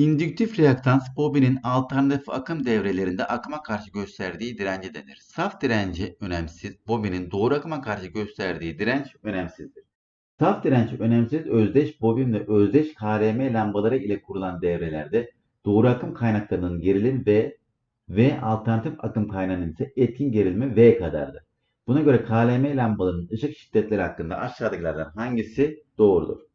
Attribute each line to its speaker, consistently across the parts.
Speaker 1: İndüktif reaktans bobinin alternatif akım devrelerinde akıma karşı gösterdiği dirence denir. Saf direnci önemsiz, bobinin doğru akıma karşı gösterdiği direnç önemsizdir. Saf direnç önemsiz özdeş bobin ve özdeş KRM lambaları ile kurulan devrelerde doğru akım kaynaklarının gerilim V ve alternatif akım kaynağının ise etkin gerilimi V kadardır. Buna göre KLM lambalarının ışık şiddetleri hakkında aşağıdakilerden hangisi doğrudur?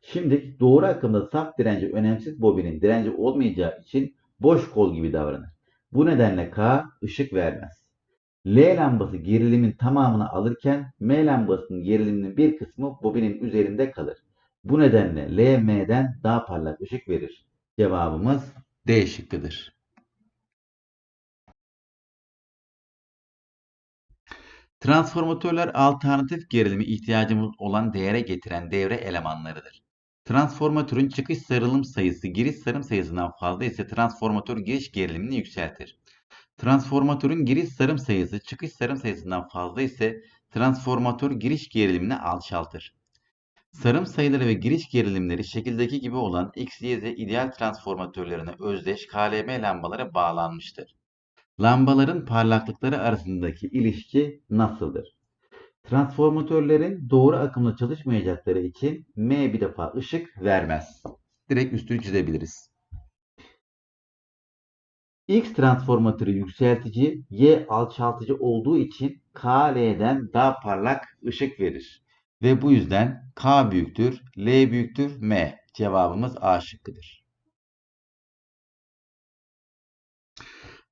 Speaker 1: Şimdi doğru akımda saf direnci önemsiz bobinin direnci olmayacağı için boş kol gibi davranır. Bu nedenle K ışık vermez. L lambası gerilimin tamamını alırken M lambasının geriliminin bir kısmı bobinin üzerinde kalır. Bu nedenle L M'den daha parlak ışık verir. Cevabımız D şıkkıdır. Transformatörler alternatif gerilimi ihtiyacımız olan değere getiren devre elemanlarıdır. Transformatörün çıkış sarılım sayısı giriş sarım sayısından fazla ise transformatör giriş gerilimini yükseltir. Transformatörün giriş sarım sayısı çıkış sarım sayısından fazla ise transformatör giriş gerilimini alçaltır. Sarım sayıları ve giriş gerilimleri şekildeki gibi olan X, Y, Z ideal transformatörlerine özdeş KLM lambalara bağlanmıştır. Lambaların parlaklıkları arasındaki ilişki nasıldır? Transformatörlerin doğru akımla çalışmayacakları için M bir defa ışık vermez. Direkt üstünü çizebiliriz. X transformatörü yükseltici, Y alçaltıcı olduğu için K, L'den daha parlak ışık verir. Ve bu yüzden K büyüktür, L büyüktür, M. Cevabımız A şıkkıdır.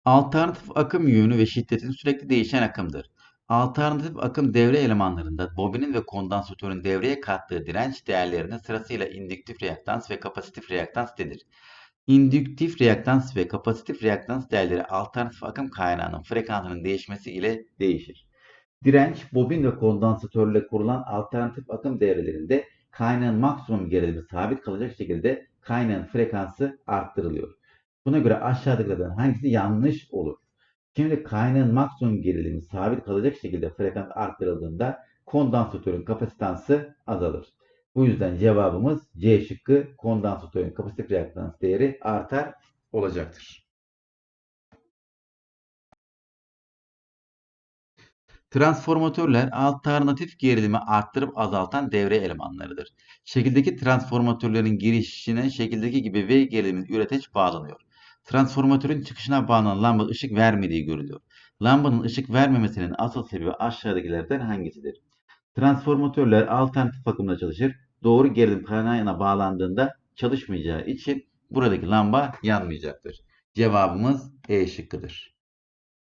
Speaker 1: Alternatif akım yönü ve şiddetin sürekli değişen akımdır. Alternatif akım devre elemanlarında bobinin ve kondansatörün devreye kattığı direnç değerlerine sırasıyla indüktif reaktans ve kapasitif reaktans denir. İndüktif reaktans ve kapasitif reaktans değerleri alternatif akım kaynağının frekansının değişmesi ile değişir. Direnç, bobin ve kondansatörle kurulan alternatif akım devrelerinde kaynağın maksimum gerilimi sabit kalacak şekilde kaynağın frekansı arttırılıyor. Buna göre aşağıdakilerden hangisi yanlış olur? Şimdi kaynağın maksimum gerilimi sabit kalacak şekilde frekans arttırıldığında kondansatörün kapasitansı azalır. Bu yüzden cevabımız C şıkkı kondansatörün kapasitif reaktans değeri artar olacaktır. Transformatörler alternatif gerilimi arttırıp azaltan devre elemanlarıdır. Şekildeki transformatörlerin girişine şekildeki gibi V gerilimi üreteç bağlanıyor. Transformatörün çıkışına bağlanan lamba ışık vermediği görülüyor. Lambanın ışık vermemesinin asıl sebebi aşağıdakilerden hangisidir? Transformatörler alternatif akımda çalışır. Doğru gerilim kaynağına bağlandığında çalışmayacağı için buradaki lamba yanmayacaktır. Cevabımız E şıkkıdır.